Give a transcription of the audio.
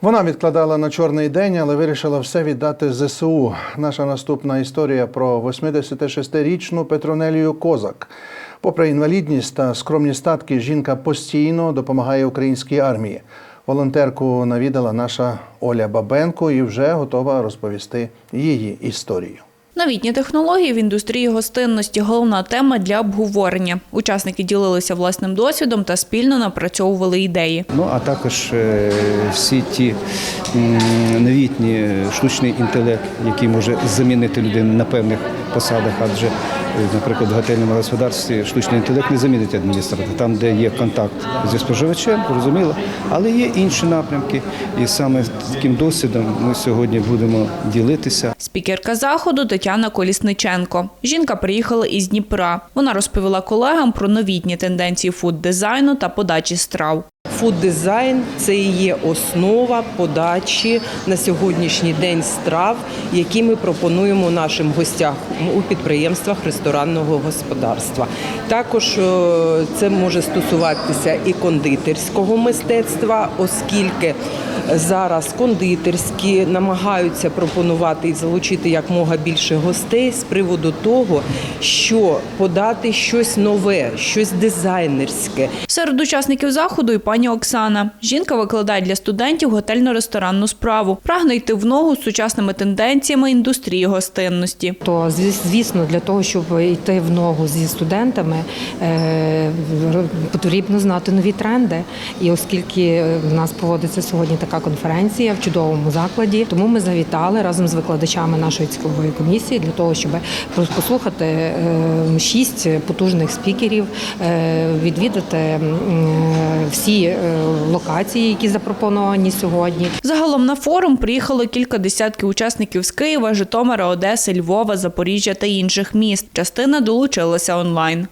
Вона відкладала на чорний день, але вирішила все віддати ЗСУ. Наша наступна історія про 86-річну Петронелію Козак. Попри інвалідність та скромні статки, жінка постійно допомагає українській армії. Волонтерку навідала наша Оля Бабенко і вже готова розповісти її історію. Новітні технології в індустрії гостинності головна тема для обговорення. Учасники ділилися власним досвідом та спільно напрацьовували ідеї. Ну а також е, всі ті новітні штучний інтелект, який може замінити людину на певних посадах, адже, наприклад, в готельному господарстві штучний інтелект не замінить адміністратора, там, де є контакт зі споживачем, зрозуміло, але є інші напрямки, і саме таким досвідом ми сьогодні будемо ділитися. Спікерка заходу Тетяна Колісниченко. Жінка приїхала із Дніпра. Вона розповіла колегам про новітні тенденції фуд-дизайну та подачі страв. Фуд-дизайн це і є основа подачі на сьогоднішній день страв, які ми пропонуємо нашим гостям у підприємствах ресторанного господарства. Також е, це може стосуватися і кондитерського мистецтва, оскільки зараз кондитерські намагаються пропонувати і залучити якмога більше гостей з приводу того, що подати щось нове, щось дизайнерське, Серед учасників заходу і пані Оксана. Жінка викладає для студентів готельно-ресторанну справу. Прагне йти в ногу з сучасними тенденціями індустрії гостинності. То звіс- звісно, для того, щоб йти в ногу зі студентами, е, потрібно знати нові тренди. І оскільки в нас проводиться сьогодні така конференція в чудовому закладі, тому ми завітали разом з викладачами нашої цікавої комісії для того, щоб послухати е, шість потужних спікерів, е, відвідати е, всі е, локації, які запропоновані сьогодні. Загалом на форум приїхало кілька десятків учасників з Києва, Житомира, Одеси, Львова, Запоріжжя та інших міст. Частина долучилася онлайн.